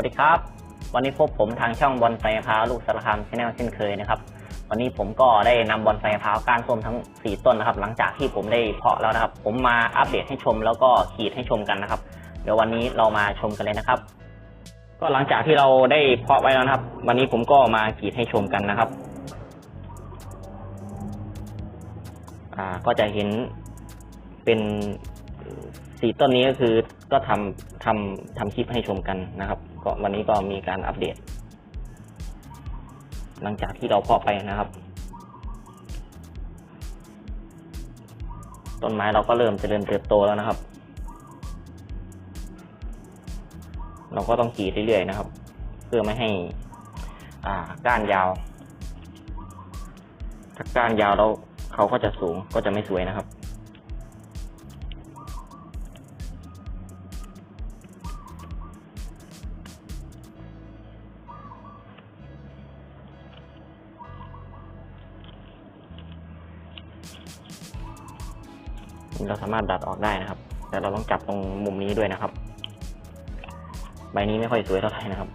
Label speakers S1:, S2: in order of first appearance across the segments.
S1: วัสดีครับ วันนี้พบผมทางช่องบอลไซพาวลูกสารคามชาแนลเช่นเคยนะครับ วันนี้ผมก็ได้นำบอลไซพาวก้านส้มทั้ง 4 ต้นนะครับ หลังจากที่ผมได้เพาะแล้วนะครับ ผมมาอัปเดตให้ชมแล้วก็ขีดให้ชมกันนะครับ เดี๋ยววันนี้เรามาชมกันเลยนะครับ ก็หลังจากที่เราได้เพาะไว้แล้วนะครับ วันนี้ผมก็มาขีดให้ชมกันนะครับ อ่าก็จะเห็นเป็นสี่ต้นนี้ก็คือก็ทำทำทำคลิปให้ชมกันนะครับ ก็วันนี้ก็มีการอัปเดต หลังจากที่เราเพาะไปนะครับ ต้นไม้เราก็เริ่มเจริญเติบโตแล้วนะครับ เราก็ต้องกรีดเรื่อยๆนะครับ เพื่อไม่ให้อ่าก้านยาว ถ้าก้านยาวแล้วเขาก็จะสูงก็จะไม่สวยนะครับ เราสามารถดัดออกได้นะครับ แต่เราต้องจับตรงมุมนี้ด้วยนะครับ ใบนี้ไม่ค่อยสวยเท่าไหร่นะครับ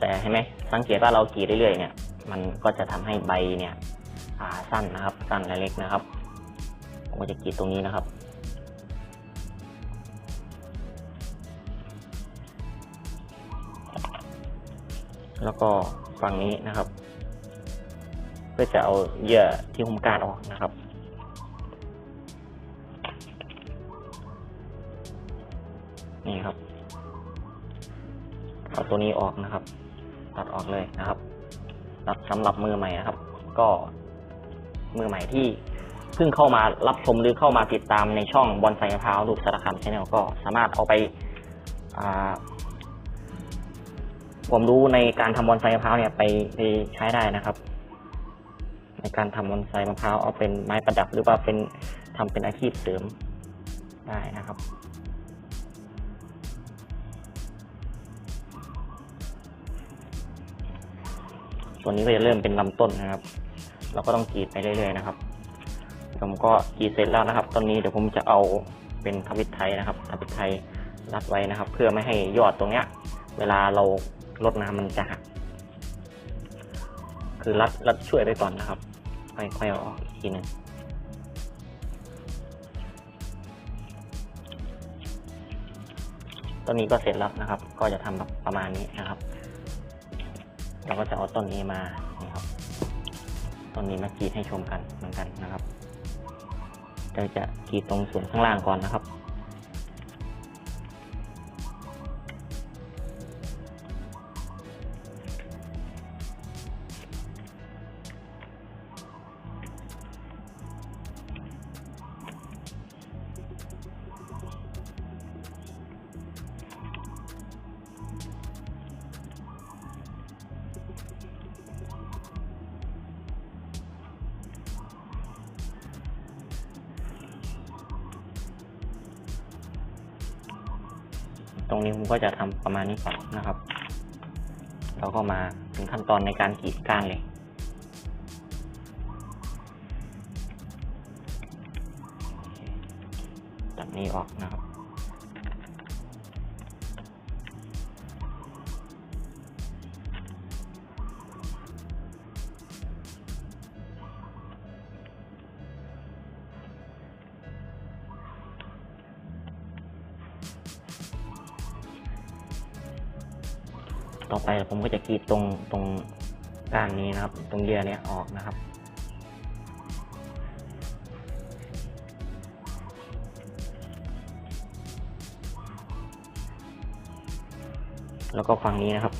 S1: แต่เห็นไหมสังเกตว่าเรากรีดเรื่อยๆเนี่ย มันก็จะทำให้ใบเนี่ยสั้นนะครับ สั้นและเล็กนะครับผมก็จะกรีดตรงนี้นะครับแล้วก็ฝั่งนี้นะครับ พื่อจะเอาเหยื่อที่หุ้มการออกนะครับนี่ครับเอาตัวนี้ออกนะครับ ตัดออกเลยนะครับตัดสำหรับมือใหม่นะครับ ก็มือใหม่ที่เพิ่งเข้ามารับชมหรือเข้ามาติดตามในช่องบอลไซมะพร้าวลูกสารคามชาแนลก็สามารถเอาไปความรู้ในการทำบอลไซมะพร้าวเนี่ยไปไปใช้ได้นะครับ ในการทำบอลไซมะพร้าวเอาเป็นไม้ประดับหรือว่าเป็นทำเป็นอาชีพเสริมได้นะครับส่วนนี้ก็จะเริ่มเป็นลำต้นนะครับ เราก็ต้องกรีดไปเรื่อยๆนะครับ ผมก็กรีดเสร็จแล้วนะครับ ตอนนี้เดี๋ยวผมจะเอาเป็นทวิตไทยนะครับทวิตไทยรัดไว้นะครับ เพื่อไม่ให้ยอดตรงเนี้ย เวลาเราลดน้ำมันจะหัก คือรัดรัดช่วยไปก่อนนะครับ ค่อยอออกอีกทีนึงต้นนี้ก็เสร็จแล้วนะครับ ก็จะทำแบบประมาณนี้นะครับ เราก็จะเอาต้นนี้มานะครับต้นนี้มากรีดให้ชมกันเหมือนกันนะครับเราจะกรีดตรงส่วนข้างล่างก่อนนะครับ ตรงนี้ผมก็จะทำประมาณนี้ก่อนนะครับ เราก็มาถึงขั้นตอนในการกรีดก้านเลยตัดนี้ออกนะครับ กรีดตรงตรงก้านนี้นะครับ ตรงเยื่อเนี้ยออกนะครับ แล้วก็ฝั่งนี้นะครับ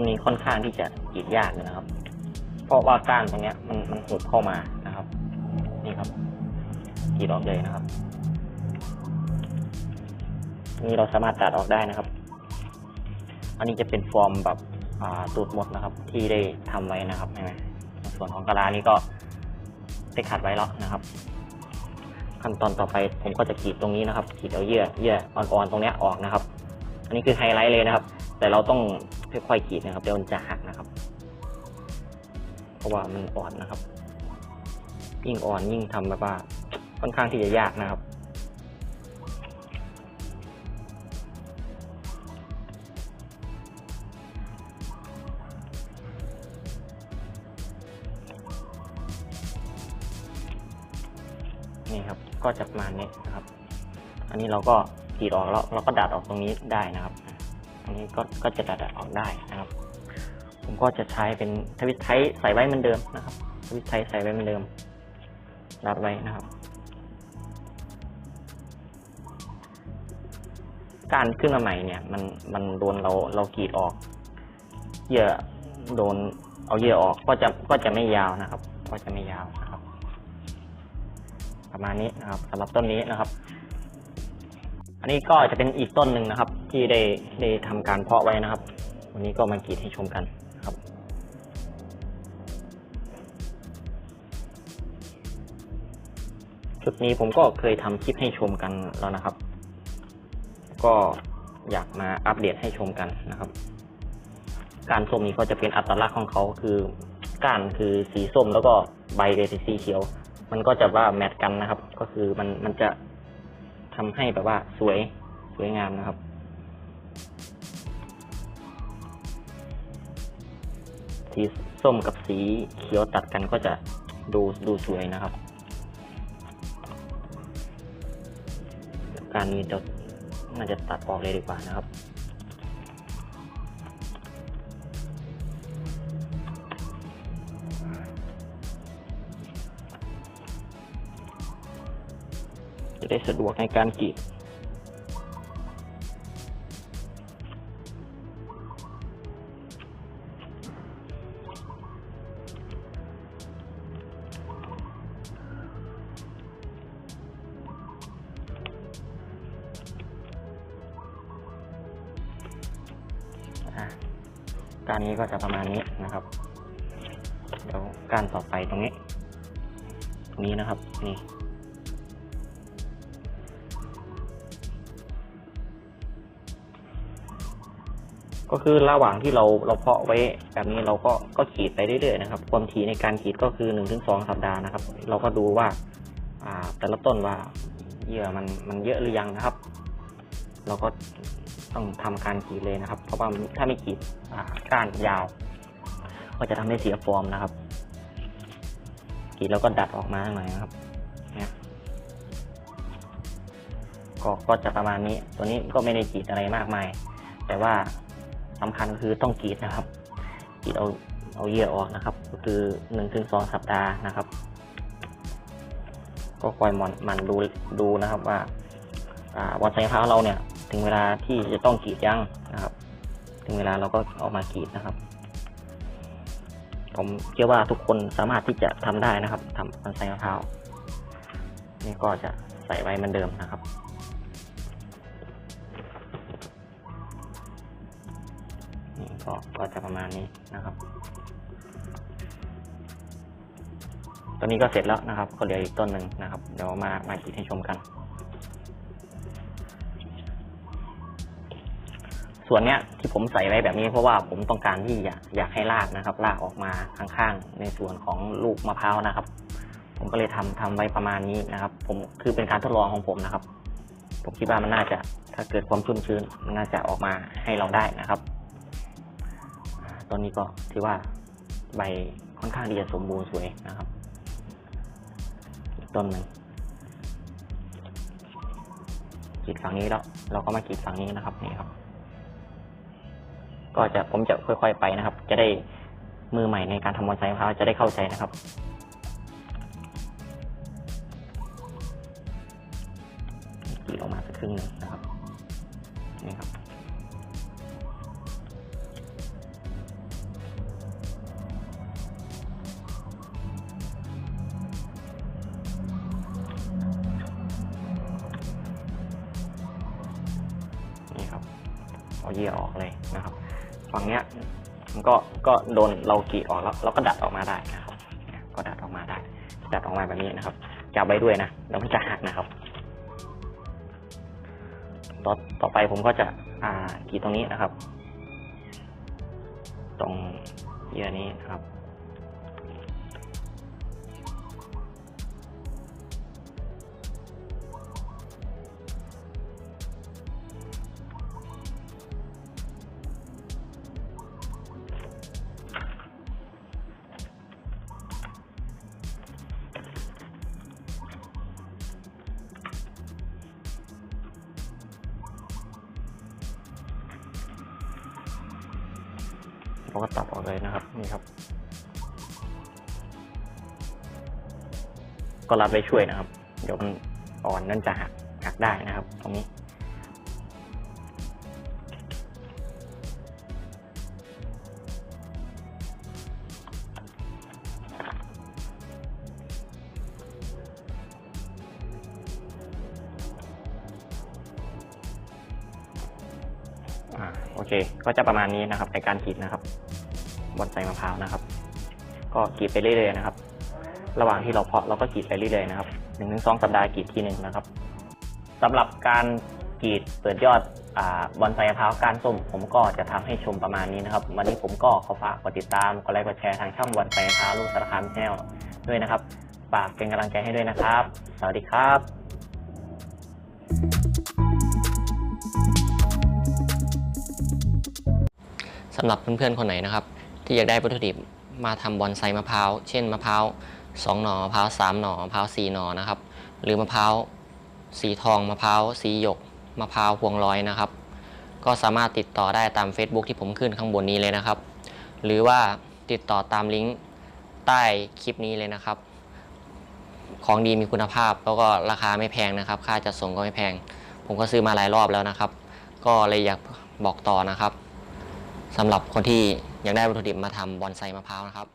S1: ตอนนี้ค่อนข้างที่จะกรีดยากอยู่นะครับ เพราะว่าก้านตรงเนี้ยมันมันหุบเข้ามานะครับ นี่ครับกรีดออกเลยนะครับ นี่เราสามารถตัดออกได้นะครับ อันนี้จะเป็นฟอร์มแบบอ่าตูดหมดนะครับ ที่ได้ทำไว้นะครับเห็นไหมส่วนของกระลานี้ก็ได้ขัดไว้แล้วนะครับ ขั้นตอนต่อไปผมก็จะกรีดตรงนี้นะครับกรีดเอาเยื่อเยื่ออ่อนๆตรงเนี้ยออกนะครับ อันนี้คือไฮไลท์เลยนะครับ แต่เราต้อง ค่อยๆกรีดนะครับเดี๋ยวมันจะหักนะครับ เพราะว่ามันอ่อนนะครับ ยิ่งอ่อนยิ่งทำแบบว่าค่อนข้างที่จะยากนะครับนี่ครับ ก็จะประมาณนี้นะครับ อันนี้เราก็กรีดออกแล้วเราก็ดัดออกตรงนี้ได้นะครับ อันนี้ก็ก็จะดัดออกได้นะครับ ผมก็จะใช้เป็นทวิตไทใส่ไว้เหมือนเดิมนะครับทวิตไทใส่ไว้เหมือนเดิม ดัดไว้นะครับ การขึ้นมาใหม่เนี่ย มันมันโดนเราเรากรีดออกเยื่อโดนเอาเยื่อออกก็จะก็จะไม่ยาวนะครับ ก็จะไม่ยาวนะครับ ประมาณนี้นะครับสำหรับต้นนี้นะครับ อันนี้ก็จะเป็นอีกต้นหนึ่งนะครับ ที่ได้ได้ทำการเพาะไว้นะครับ วันนี้ก็มากรีดให้ชมกันครับ ชุดนี้ผมก็เคยทำคลิปให้ชมกันแล้วนะครับ ก็อยากมาอัปเดตให้ชมกันนะครับ การส้มนี้ก็จะเป็นอัตลักษณ์ของเขาคือก้านคือสีส้มแล้วก็ใบเป็นสีเขียว มันก็จะว่าแมทกันนะครับ ก็คือมันมันจะ ทำให้แบบว่าสวยสวยงามนะครับ สีส้มกับสีเขียวตัดกันก็จะดูดูสวยนะครับ การนี้จะน่าจะตัดออกเลยดีกว่านะครับ จะได้สะดวกในการกรีดการนี้ก็จะประมาณนี้นะครับ เดี๋ยวการต่อไปตรงนี้ ตรงนี้นะครับ นี่ ก็คือระหว่างที่เราเราเพาะไว้แบบนี้เราก็ก็ขีดไปเรื่อยๆนะครับ ความถี่ในการขีดก็คือหนึ่งถึงสองสัปดาห์นะครับ เราก็ดูว่าอ่าแต่ละต้นว่าเหยื่อมันมันเยอะหรือยังนะครับ เราก็ต้องทำการขีดเลยนะครับ เพราะว่าถ้าไม่ขีดอ่าก้านยาว ก็จะทำให้เสียฟอร์มนะครับ ขีดแล้วก็ดัดออกมาหน่อยนะครับเนี่ยก็ก็จะประมาณนี้ ตัวนี้ก็ไม่ได้ขีดอะไรมากมาย แต่ว่า สำคัญคือต้องกรีดนะครับกรีดเอาเอาเยื่อออกนะครับ ก็คือหนึ่งถึงสองสัปดาห์นะครับ ก็คอยมันมันดูดูนะครับว่าอ่าวันไซพร้าเราเนี่ย ถึงเวลาที่จะต้องกรีดยังนะครับ ถึงเวลาเราก็เอามากรีดนะครับ ผมเชื่อว่าทุกคนสามารถที่จะทำได้นะครับทำวันไซมะพร้าวนี่ก็จะใส่ไว้เหมือนเดิมนะครับ ก็ก็จะประมาณนี้นะครับตอนนี้ก็เสร็จแล้วนะครับ ก็เหลืออีกต้นหนึ่งนะครับ เดี๋ยวมามากรีดให้ชมกัน ส่วนเนี้ยที่ผมใส่ไว้แบบนี้เพราะว่าผมต้องการที่อยากอยากให้รากนะครับรากออกมาข้างๆในส่วนของลูกมะพร้าวนะครับ ผมก็เลยทำทำไว้ประมาณนี้นะครับ ผมคือเป็นการทดลองของผมนะครับ ผมคิดว่ามันน่าจะถ้าเกิดความชุ่มชื้นมันน่าจะออกมาให้เราได้นะครับ ต้นนี้ก็ถือว่าใบค่อนข้างที่จะสมบูรณ์สวยนะครับอีกต้นหนึ่งกีดฝั่งนี้แล้วเราก็มากีดฝั่งนี้นะครับนี่ครับ ก็จะผมจะค่อย ๆ ไปนะครับ จะได้มือใหม่ในการทำบอนไซมะพร้าวจะได้เข้าใจนะครับกีดออกมาสักครึ่งหนึ่งนะครับนี่ครับ ก็ก็โดนเรากรีดออกแล้วเราก็ดัดออกมาได้นะครับ ก็ดัดออกมาได้ ดัดออกมาแบบนี้นะครับจับไว้ด้วยนะแล้วมันจะหักนะครับต่อต่อไปผมก็จะอ่ากรีดตรงนี้นะครับ ตรงเยื่อนี้นะครับ เราก็ตัดออกเลยนะครับนี่ครับ ก็รับไว้ช่วยนะครับ เดี๋ยวมันอ่อนนั่นจะหักหักได้นะครับ ตรงนี้ ก็จะประมาณนี้นะครับในการกรีดนะครับบอนไซมะพร้าวนะครับ ก็กรีดไปเรื่อยๆนะครับ ระหว่างที่เราเพาะเราก็กรีดไปเรื่อยๆนะครับหนึ่งถึงสองสัปดาห์กรีดทีหนึ่งนะครับสำหรับการกรีดเปิดยอดอบอนไซมะพร้าวกานส้ม ผมก็จะทำให้ชมประมาณนี้นะครับ วันนี้ผมก็ขอฝากกดติดตามกดไลค์กดแชร์ทางช่องบอนไซมะพร้าวลูกสารคามแนลด้วยนะครับฝากเป็นกำลังใจให้ด้วยนะครับ สวัสดีครับ
S2: สำหรับเพื่อนๆคนไหนนะครับ ที่อยากได้วัตถุดิบมาทำบอนไซมะพร้าว เช่นมะพร้าวสองหน่อมะพร้าวสามหน่อมะพร้าวสี่หน่อนะครับ หรือมะพร้าวสีทองมะพร้าวสีหยกมะพร้าวพวงลอยนะครับ ก็สามารถติดต่อได้ตาม Facebook ที่ผมขึ้นข้างบนนี้เลยนะครับ หรือว่าติดต่อตามลิงก์ใต้คลิปนี้เลยนะครับ ของดีมีคุณภาพแล้วก็ราคาไม่แพงนะครับ ค่าจัดส่งก็ไม่แพง ผมก็ซื้อมาหลายรอบแล้วนะครับ ก็เลยอยากบอกต่อนะครับ สำหรับคนที่อยากได้วัตถุดิบมาทำบอนไซมะพร้าวนะครับ